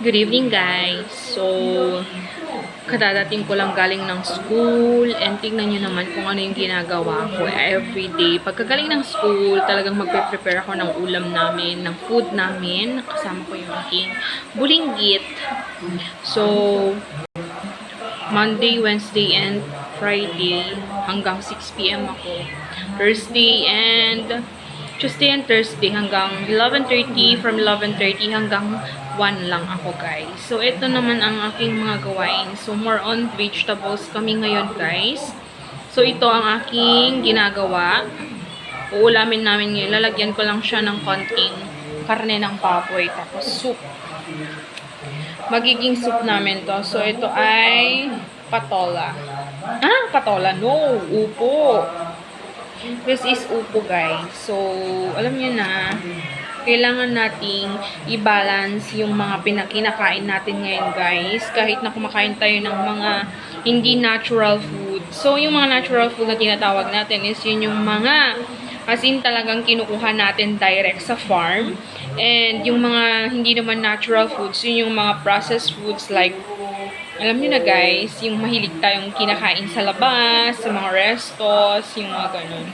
Good evening guys. So, kadadating ko lang galing ng school and tingnan nyo naman kung ano yung ginagawa ko everyday. Pagkagaling ng school, talagang magpe-prepare ako ng ulam namin, ng food namin. Kasama ko yung aking bulinggit. So, Monday, Wednesday, and Friday hanggang 6pm ako. Thursday and Tuesday and Thursday hanggang 11.30, from 11.30 hanggang 1 lang ako guys. So, ito naman ang aking mga gawain. So, more on vegetables kami ngayon guys. So, ito ang aking ginagawa. Uulamin namin ngayon. Lalagyan ko lang siya ng konting karne ng baboy. Tapos soup. Magiging soup namin to. So, ito ay patola. Ah, patola. No, upo. This is upo, guys. So, alam niyo na, kailangan nating i-balance yung mga pinakinakain natin ngayon, guys. Kahit na kumakain tayo ng mga hindi natural food. So, yung mga natural food na tinatawag natin is yun yung mga as in talagang kinukuha natin direct sa farm. And yung mga hindi naman natural foods, yun yung mga processed foods like alam nyo na guys, yung mahilig tayong kinakain sa labas, sa mga restos, yung mga ganun.